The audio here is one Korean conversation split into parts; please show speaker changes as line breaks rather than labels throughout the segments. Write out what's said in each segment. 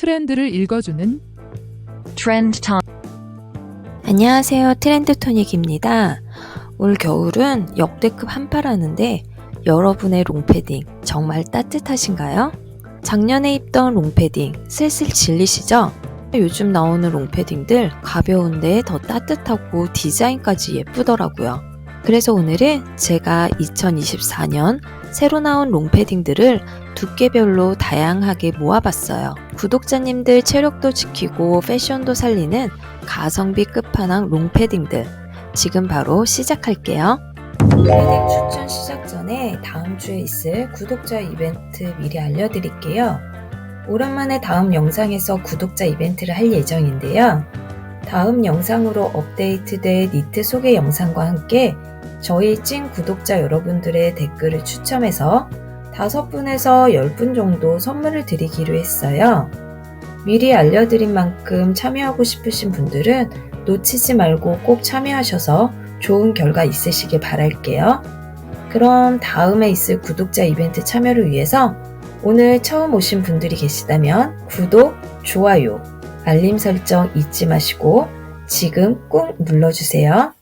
트렌드를 읽어주는
Trend Time.
안녕하세요. 트렌드 토닉입니다. 올 겨울은 역대급 한파라는데 여러분의 롱패딩 정말 따뜻하신가요? 작년에 입던 롱패딩 슬슬 질리시죠? 요즘 나오는 롱패딩들 가벼운데 더 따뜻하고 디자인까지 예쁘더라고요. 그래서 오늘은 제가 2024년 새로 나온 롱패딩들을 두께별로 다양하게 모아봤어요. 구독자님들 체력도 지키고 패션도 살리는 가성비 끝판왕 롱패딩들 지금 바로 시작할게요. 패딩 추천 시작 전에 다음 주에 있을 구독자 이벤트 미리 알려드릴게요. 오랜만에 다음 영상에서 구독자 이벤트를 할 예정인데요. 다음 영상으로 업데이트된 니트 소개 영상과 함께 저희 찐 구독자 여러분들의 댓글을 추첨해서 5분에서 10분 정도 선물을 드리기로 했어요. 미리 알려드린 만큼 참여하고 싶으신 분들은 놓치지 말고 꼭 참여하셔서 좋은 결과 있으시길 바랄게요. 그럼 다음에 있을 구독자 이벤트 참여를 위해서 오늘 처음 오신 분들이 계시다면 구독, 좋아요, 알림 설정 잊지 마시고 지금 꾹 눌러주세요.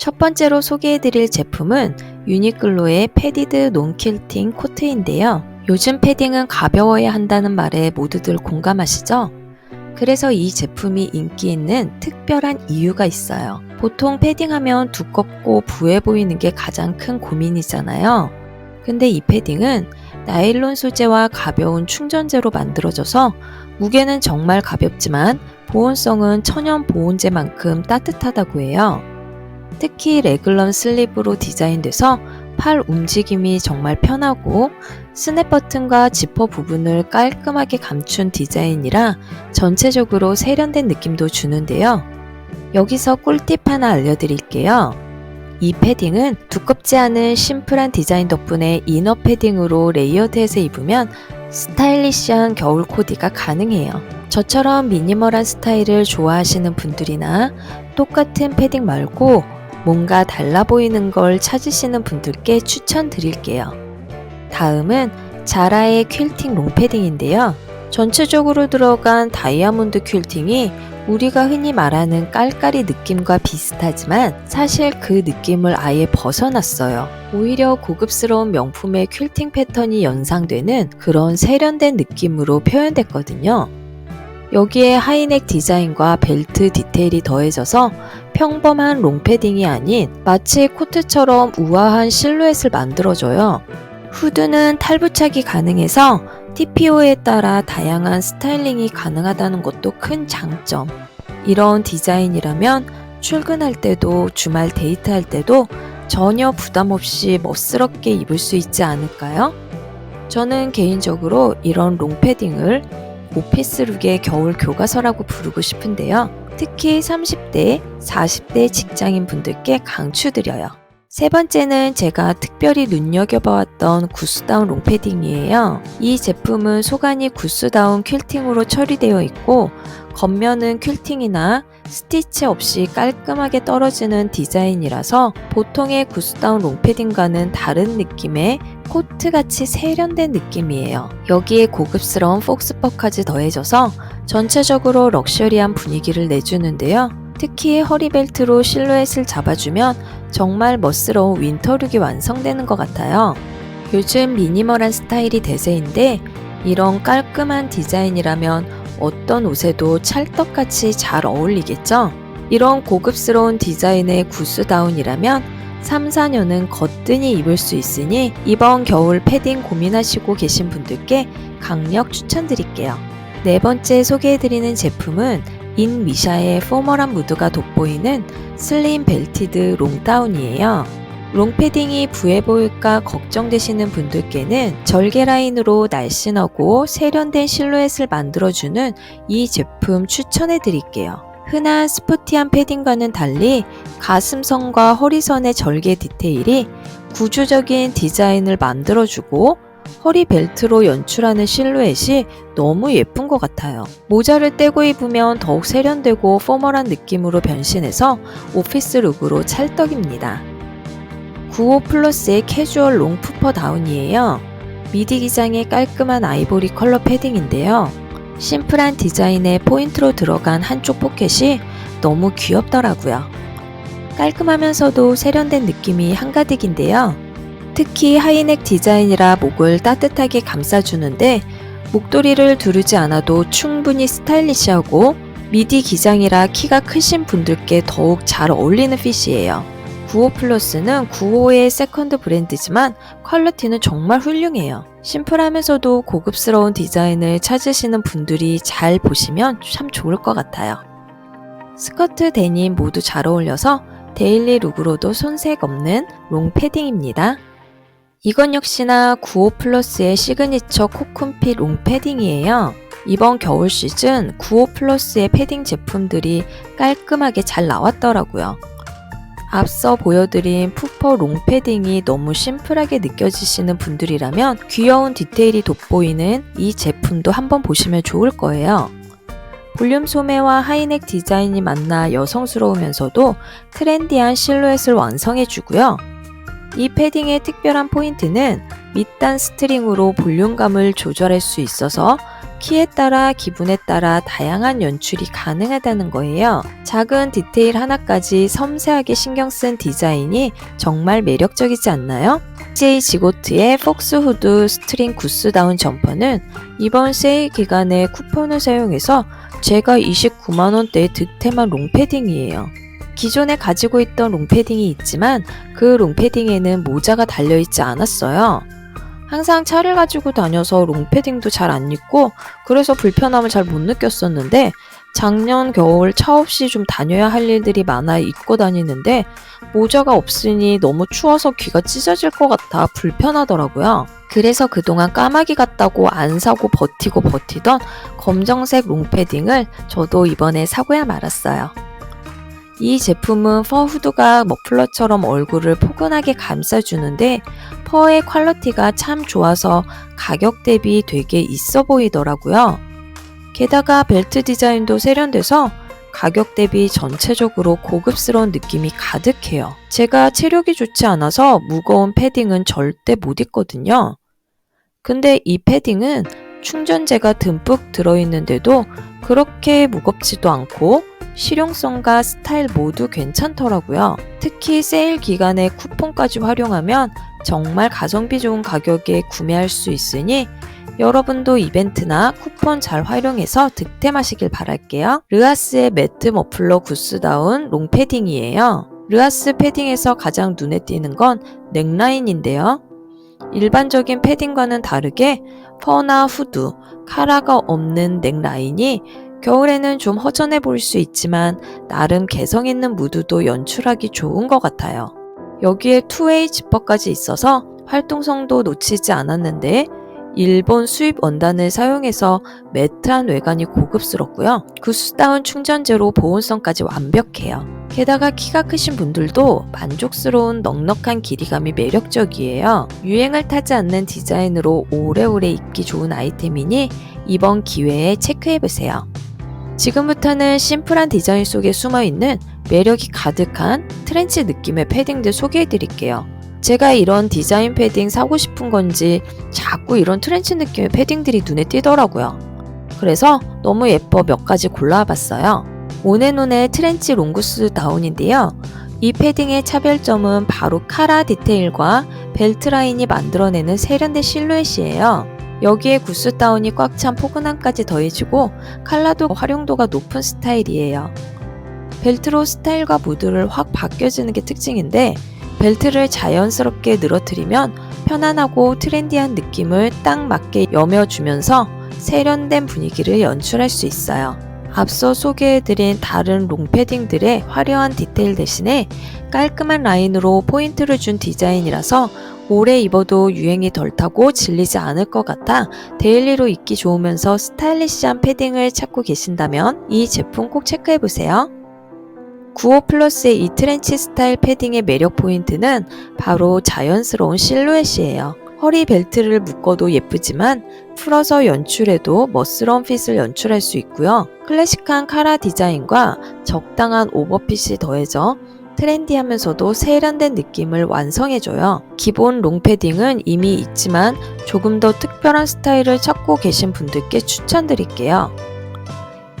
첫 번째로 소개해드릴 제품은 유니클로의 패디드 논킬팅 코트인데요. 요즘 패딩은 가벼워야 한다는 말에 모두들 공감하시죠? 그래서 이 제품이 인기 있는 특별한 이유가 있어요. 보통 패딩하면 두껍고 부해 보이는 게 가장 큰 고민이잖아요. 근데 이 패딩은 나일론 소재와 가벼운 충전재로 만들어져서 무게는 정말 가볍지만 보온성은 천연 보온재만큼 따뜻하다고 해요. 특히 레글런 슬립으로 디자인돼서 팔 움직임이 정말 편하고 스냅 버튼과 지퍼 부분을 깔끔하게 감춘 디자인이라 전체적으로 세련된 느낌도 주는데요. 여기서 꿀팁 하나 알려드릴게요. 이 패딩은 두껍지 않은 심플한 디자인 덕분에 이너 패딩으로 레이어드해서 입으면 스타일리시한 겨울 코디가 가능해요. 저처럼 미니멀한 스타일을 좋아하시는 분들이나 똑같은 패딩 말고 뭔가 달라 보이는 걸 찾으시는 분들께 추천드릴게요. 다음은 자라의 퀼팅 롱패딩인데요. 전체적으로 들어간 다이아몬드 퀼팅이 우리가 흔히 말하는 깔깔이 느낌과 비슷하지만 사실 그 느낌을 아예 벗어났어요. 오히려 고급스러운 명품의 퀼팅 패턴이 연상되는 그런 세련된 느낌으로 표현됐거든요. 여기에 하이넥 디자인과 벨트 디테일이 더해져서 평범한 롱패딩이 아닌 마치 코트처럼 우아한 실루엣을 만들어줘요. 후드는 탈부착이 가능해서 TPO에 따라 다양한 스타일링이 가능하다는 것도 큰 장점. 이런 디자인이라면 출근할 때도 주말 데이트할 때도 전혀 부담 없이 멋스럽게 입을 수 있지 않을까요? 저는 개인적으로 이런 롱패딩을 오피스룩의 겨울 교과서라고 부르고 싶은데요. 특히 30대, 40대 직장인 분들께 강추드려요. 세 번째는 제가 특별히 눈여겨봐왔던 구스다운 롱패딩이에요. 이 제품은 소간이 구스다운 퀼팅으로 처리되어 있고 겉면은 퀼팅이나 스티치 없이 깔끔하게 떨어지는 디자인이라서 보통의 구스다운 롱패딩과는 다른 느낌의 코트같이 세련된 느낌이에요. 여기에 고급스러운 폭스퍼까지 더해져서 전체적으로 럭셔리한 분위기를 내주는데요. 특히 허리벨트로 실루엣을 잡아주면 정말 멋스러운 윈터룩이 완성되는 것 같아요. 요즘 미니멀한 스타일이 대세인데 이런 깔끔한 디자인이라면 어떤 옷에도 찰떡같이 잘 어울리겠죠? 이런 고급스러운 디자인의 구스다운이라면 3, 4년은 거뜬히 입을 수 있으니 이번 겨울 패딩 고민하시고 계신 분들께 강력 추천드릴게요. 네 번째 소개해드리는 제품은 인 미샤의 포멀한 무드가 돋보이는 슬림 벨티드 롱다운이에요. 롱패딩이 부해 보일까 걱정되시는 분들께는 절개 라인으로 날씬하고 세련된 실루엣을 만들어주는 이 제품 추천해 드릴게요. 흔한 스포티한 패딩과는 달리 가슴선과 허리선의 절개 디테일이 구조적인 디자인을 만들어주고 허리 벨트로 연출하는 실루엣이 너무 예쁜 것 같아요. 모자를 떼고 입으면 더욱 세련되고 포멀한 느낌으로 변신해서 오피스 룩으로 찰떡입니다. 95 플러스의 캐주얼 롱 푸퍼 다운이에요. 미디 기장의 깔끔한 아이보리 컬러 패딩인데요. 심플한 디자인에 포인트로 들어간 한쪽 포켓이 너무 귀엽더라고요. 깔끔하면서도 세련된 느낌이 한가득인데요. 특히 하이넥 디자인이라 목을 따뜻하게 감싸주는데 목도리를 두르지 않아도 충분히 스타일리시하고 미디 기장이라 키가 크신 분들께 더욱 잘 어울리는 핏이에요. 95 플러스는 95의 세컨드 브랜드지만 퀄리티는 정말 훌륭해요. 심플하면서도 고급스러운 디자인을 찾으시는 분들이 잘 보시면 참 좋을 것 같아요. 스커트, 데님 모두 잘 어울려서 데일리 룩으로도 손색 없는 롱 패딩입니다. 이건 역시나 95 플러스의 시그니처 코쿤핏 롱 패딩이에요. 이번 겨울 시즌 95 플러스의 패딩 제품들이 깔끔하게 잘 나왔더라고요. 앞서 보여드린 푸퍼 롱 패딩이 너무 심플하게 느껴지시는 분들이라면 귀여운 디테일이 돋보이는 이 제품도 한번 보시면 좋을 거예요. 볼륨 소매와 하이넥 디자인이 만나 여성스러우면서도 트렌디한 실루엣을 완성해주고요. 이 패딩의 특별한 포인트는 밑단 스트링으로 볼륨감을 조절할 수 있어서 키에 따라 기분에 따라 다양한 연출이 가능하다는 거예요. 작은 디테일 하나까지 섬세하게 신경 쓴 디자인이 정말 매력적이지 않나요? CJ 지고트의 폭스 후드 스트링 구스다운 점퍼는 이번 세일 기간에 쿠폰을 사용해서 제가 29만원대의 득템한 롱패딩이에요. 기존에 가지고 있던 롱패딩이 있지만 그 롱패딩에는 모자가 달려있지 않았어요. 항상 차를 가지고 다녀서 롱패딩도 잘 안 입고 그래서 불편함을 잘 못 느꼈었는데 작년 겨울 차 없이 좀 다녀야 할 일들이 많아 입고 다니는데 모자가 없으니 너무 추워서 귀가 찢어질 것 같아 불편하더라고요. 그래서 그동안 까마귀 같다고 안 사고 버티고 버티던 검정색 롱패딩을 저도 이번에 사고야 말았어요. 이 제품은 퍼 후드가 머플러처럼 얼굴을 포근하게 감싸주는데 퍼의 퀄리티가 참 좋아서 가격 대비 되게 있어 보이더라고요. 게다가 벨트 디자인도 세련돼서 가격 대비 전체적으로 고급스러운 느낌이 가득해요. 제가 체력이 좋지 않아서 무거운 패딩은 절대 못 입거든요. 근데 이 패딩은 충전재가 듬뿍 들어있는데도 그렇게 무겁지도 않고 실용성과 스타일 모두 괜찮더라고요. 특히 세일 기간에 쿠폰까지 활용하면 정말 가성비 좋은 가격에 구매할 수 있으니 여러분도 이벤트나 쿠폰 잘 활용해서 득템하시길 바랄게요. 르아스의 매트 머플러 구스다운 롱 패딩이에요. 르아스 패딩에서 가장 눈에 띄는 건 넥라인인데요. 일반적인 패딩과는 다르게 퍼나 후드, 카라가 없는 넥라인이 겨울에는 좀 허전해 보일 수 있지만 나름 개성 있는 무드도 연출하기 좋은 것 같아요. 여기에 투웨이 지퍼까지 있어서 활동성도 놓치지 않았는데 일본 수입 원단을 사용해서 매트한 외관이 고급스럽고요. 구스다운 충전재로 보온성까지 완벽해요. 게다가 키가 크신 분들도 만족스러운 넉넉한 길이감이 매력적이에요. 유행을 타지 않는 디자인으로 오래오래 입기 좋은 아이템이니 이번 기회에 체크해보세요. 지금부터는 심플한 디자인 속에 숨어있는 매력이 가득한 트렌치 느낌의 패딩들 소개해드릴게요. 제가 이런 디자인 패딩 사고 싶은 건지 자꾸 이런 트렌치 느낌의 패딩들이 눈에 띄더라고요. 그래서 너무 예뻐 몇 가지 골라봤어요. 오네노네 트렌치 롱구스 다운인데요. 이 패딩의 차별점은 바로 카라 디테일과 벨트 라인이 만들어내는 세련된 실루엣이에요. 여기에 구스 다운이 꽉 찬 포근함까지 더해지고 컬러도 활용도가 높은 스타일이에요. 벨트로 스타일과 무드를 확 바뀌어지는 게 특징인데 벨트를 자연스럽게 늘어뜨리면 편안하고 트렌디한 느낌을 딱 맞게 여며주면서 세련된 분위기를 연출할 수 있어요. 앞서 소개해드린 다른 롱패딩들의 화려한 디테일 대신에 깔끔한 라인으로 포인트를 준 디자인이라서 오래 입어도 유행이 덜 타고 질리지 않을 것 같아 데일리로 입기 좋으면서 스타일리시한 패딩을 찾고 계신다면 이 제품 꼭 체크해보세요. 95 플러스의 이 트렌치 스타일 패딩의 매력 포인트는 바로 자연스러운 실루엣이에요. 허리 벨트를 묶어도 예쁘지만 풀어서 연출해도 멋스러운 핏을 연출할 수 있고요. 클래식한 카라 디자인과 적당한 오버핏이 더해져 트렌디하면서도 세련된 느낌을 완성해줘요. 기본 롱패딩은 이미 있지만 조금 더 특별한 스타일을 찾고 계신 분들께 추천드릴게요.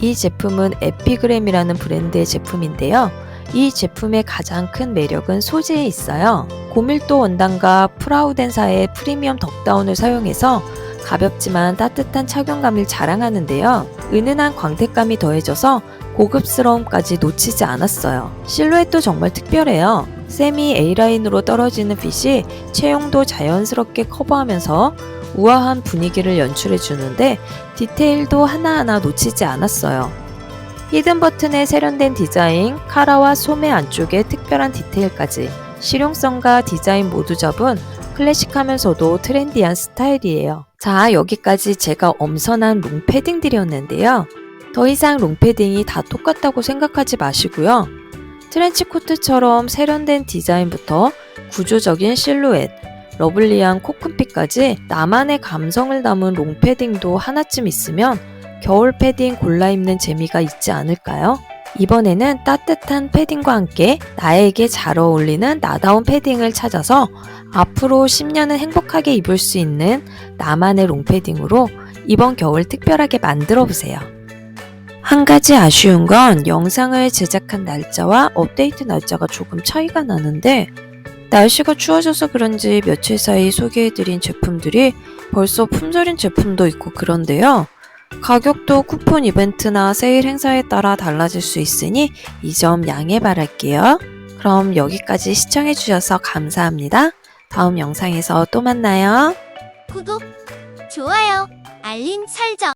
이 제품은 에피그램이라는 브랜드의 제품인데요. 이 제품의 가장 큰 매력은 소재에 있어요. 고밀도 원단과 프라우덴사의 프리미엄 덕다운을 사용해서 가볍지만 따뜻한 착용감을 자랑하는데요. 은은한 광택감이 더해져서 고급스러움까지 놓치지 않았어요. 실루엣도 정말 특별해요. 세미 A라인으로 떨어지는 핏이 체형도 자연스럽게 커버하면서 우아한 분위기를 연출해 주는데 디테일도 하나하나 놓치지 않았어요. 히든 버튼의 세련된 디자인, 카라와 소매 안쪽의 특별한 디테일까지 실용성과 디자인 모두 잡은 클래식하면서도 트렌디한 스타일이에요. 자, 여기까지 제가 엄선한 롱 패딩들이었는데요. 더 이상 롱 패딩이 다 똑같다고 생각하지 마시고요. 트렌치 코트처럼 세련된 디자인부터 구조적인 실루엣, 러블리한 코큰핏까지 나만의 감성을 담은 롱패딩도 하나쯤 있으면 겨울 패딩 골라 입는 재미가 있지 않을까요? 이번에는 따뜻한 패딩과 함께 나에게 잘 어울리는 나다운 패딩을 찾아서 앞으로 10년은 행복하게 입을 수 있는 나만의 롱패딩으로 이번 겨울 특별하게 만들어 보세요. 한 가지 아쉬운 건 영상을 제작한 날짜와 업데이트 날짜가 조금 차이가 나는데 날씨가 추워져서 그런지 며칠 사이 소개해드린 제품들이 벌써 품절인 제품도 있고 그런데요. 가격도 쿠폰 이벤트나 세일 행사에 따라 달라질 수 있으니 이 점 양해 바랄게요. 그럼 여기까지 시청해주셔서 감사합니다. 다음 영상에서 또 만나요.
구독, 좋아요, 알림 설정.